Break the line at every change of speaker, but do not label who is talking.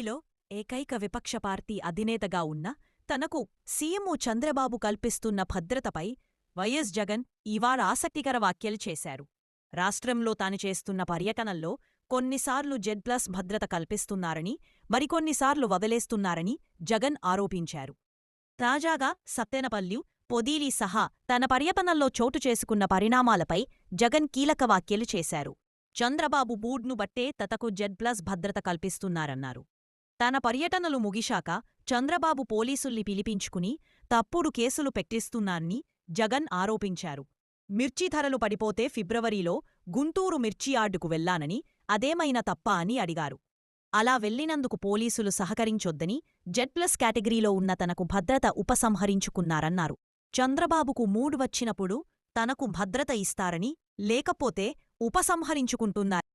ఢిల్లీలో ఏకైక విపక్ష పార్టీ అధినేతగా ఉన్న తనకు సీఎంఓ చంద్రబాబు కల్పిస్తున్న భద్రతపై వైఎస్ జగన్ ఇవాళ ఆసక్తికర వ్యాఖ్యలు చేశారు. రాష్ట్రంలో తాను చేస్తున్న పర్యటనల్లో కొన్నిసార్లు జెడ్ ప్లస్ భద్రత కల్పిస్తున్నారని మరికొన్నిసార్లు వదిలేస్తున్నారని జగన్ ఆరోపించారు. తాజాగా సత్తెనపల్లి పొదీలి సహా తన పర్యటనల్లో చోటు చేసుకున్న పరిణామాలపై జగన్ కీలక వ్యాఖ్యలు చేశారు. చంద్రబాబు బూడ్ను బట్టే తతకు జెడ్ ప్లస్ భద్రత కల్పిస్తున్నారన్నారు. తన పర్యటనలు ముగిశాక చంద్రబాబు పోలీసుల్ని పిలిపించుకుని తప్పుడు కేసులు పెట్టిస్తున్నారని జగన్ ఆరోపించారు. మిర్చి ధరలు పడిపోతే ఫిబ్రవరిలో గుంటూరు మిర్చి యార్డుకు వెళ్ళానని అదేమైనా తప్ప అని అడిగారు. అలా వెళ్ళినందుకు పోలీసులు సహకరించొద్దని జెడ్ ప్లస్ కేటగిరీలో ఉన్న తనకు భద్రత ఉపసంహరించుకున్నారన్నారు. చంద్రబాబుకు మూడ్ వచ్చినప్పుడు తనకు భద్రత ఇస్తారని లేకపోతే ఉపసంహరించుకుంటున్నారు.